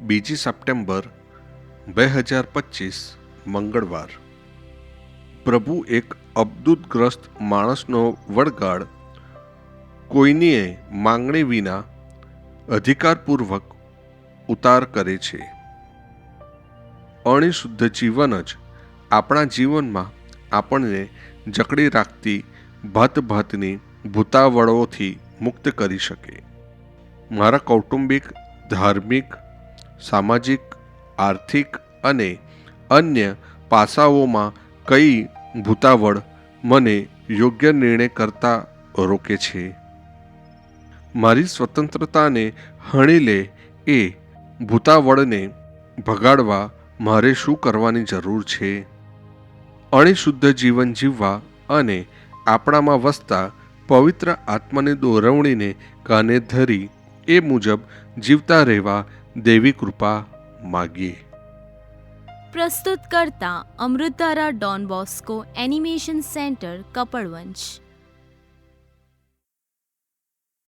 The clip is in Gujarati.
બીજી સપ્ટેમ્બર બે હજાર પચીસ, મંગળવાર. પ્રભુ એક અબદૂતગ્રસ્ત માણસનો વળગાડ કોઈનીએ માંગણી વિના અધિકારપૂર્વક ઉતાર કરે છે. અણિશુદ્ધ જીવન જ આપણા જીવનમાં આપણને જકડી રાખતી ભાત ભૂતાવળોથી મુક્ત કરી શકે. મારા કૌટુંબિક, ધાર્મિક સામાજિક, આર્થિક અને અન્ય પાસાઓમાં કઈ ભૂતાવળ મને યોગ્ય નિર્ણય કરતા રોકે છે? મારી સ્વતંત્રતાને હણી લે એ ભૂતાવળને ભગાડવા મારે શું કરવાની જરૂર છે? અણિશુદ્ધ જીવન જીવવા અને આપણામાં વસતા પવિત્ર આત્માની દોરવણીને કાને ધરી એ મુજબ જીવતા રહેવા દેવી કૃપા માગીએ. પ્રસ્તુત કરતા Amritdhara Don Bosco animation centre Kapadvanj.